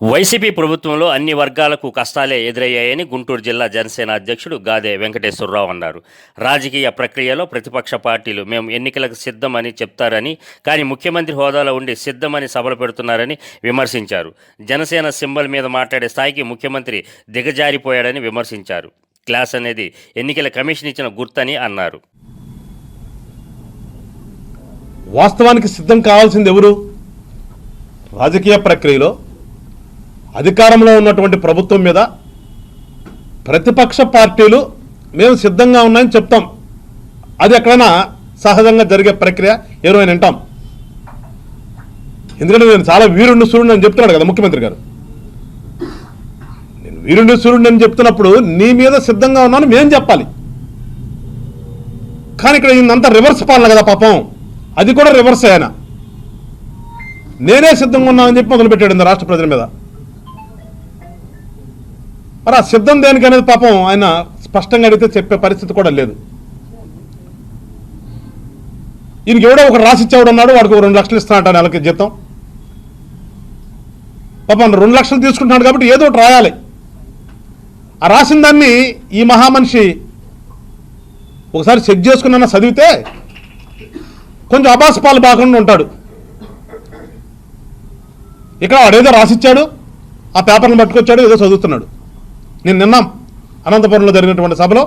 YCP ప్రభుత్వంలో అన్ని వర్గాలకు కష్టాలే ఎదురయ్యాయని గుంటూరు జిల్లా జనసేన అధ్యక్షుడు గాదే వెంకటేశ్వరరావు అన్నారు. రాజకీయ ప్రక్రియలో ప్రతిపక్ష పార్టీలు మేము ఎన్నికలకు సిద్ధమని చెప్తారని కానీ ముఖ్యమంత్రి హోదాలో ఉండి సిద్ధమని సభలు పెడుతున్నారని విమర్శించారు. జనసేన సింబల్ మీద మాట్లాడే స్థాయికి ముఖ్యమంత్రి దిగజారిపోయాడని విమర్శించారు. క్లాస్ అనేది ఎన్నికల కమిషన్ ఇచ్చిన గుర్తని అన్నారు. వాస్తవానికి సిద్ధం కావాల్సింది ఎవరు? రాజకీయ ప్రక్రియలో అధికారంలో ఉన్నటువంటి ప్రభుత్వం మీద ప్రతిపక్ష పార్టీలు మేము సిద్ధంగా ఉన్నాయని చెప్తాం. అది ఎక్కడైనా సహజంగా జరిగే ప్రక్రియ ఎవరైనా వింటాం. ఎందుకంటే నేను చాలా వీరుణ్ణి సూర్యుడు అని చెప్తున్నాడు కదా ముఖ్యమంత్రి గారు. నేను వీరుణ్ణి సూర్యుడు అని చెప్తున్నప్పుడు నీ మీద సిద్ధంగా ఉన్నాను మేం చెప్పాలి. కానీ ఇక్కడ ఇంతంతా రివర్స్ పాలన కదా పాపం. అది కూడా రివర్స్ ఆయన. నేనే సిద్ధంగా ఉన్నానని చెప్పి మొదలుపెట్టాడు రాష్ట్ర ప్రజల మీద. మరి ఆ సిద్ధం దేనికి అనేది పాపం ఆయన స్పష్టంగా అడిగితే చెప్పే పరిస్థితి కూడా లేదు. ఈయనకి ఎవడో ఒక రాసిచ్చేవాడు ఉన్నాడు వాడికి ఒక రెండు లక్షలు ఇస్తున్నాడు నెలకి జీతం. పాపం రెండు లక్షలు తీసుకుంటున్నాడు కాబట్టి ఏదో ఒకటి రాయాలి. ఆ రాసిన దాన్ని ఈ మహామనిషి ఒకసారి చెక్ చేసుకున్నా చదివితే కొంచెం అబాసపాలు బాకుండా ఉంటాడు. ఇక్కడ వాడేదో రాసిచ్చాడు ఆ పేపర్ని పట్టుకొచ్చాడు ఏదో చదువుతున్నాడు. నేను నిన్నాం అనంతపురంలో జరిగినటువంటి సభలో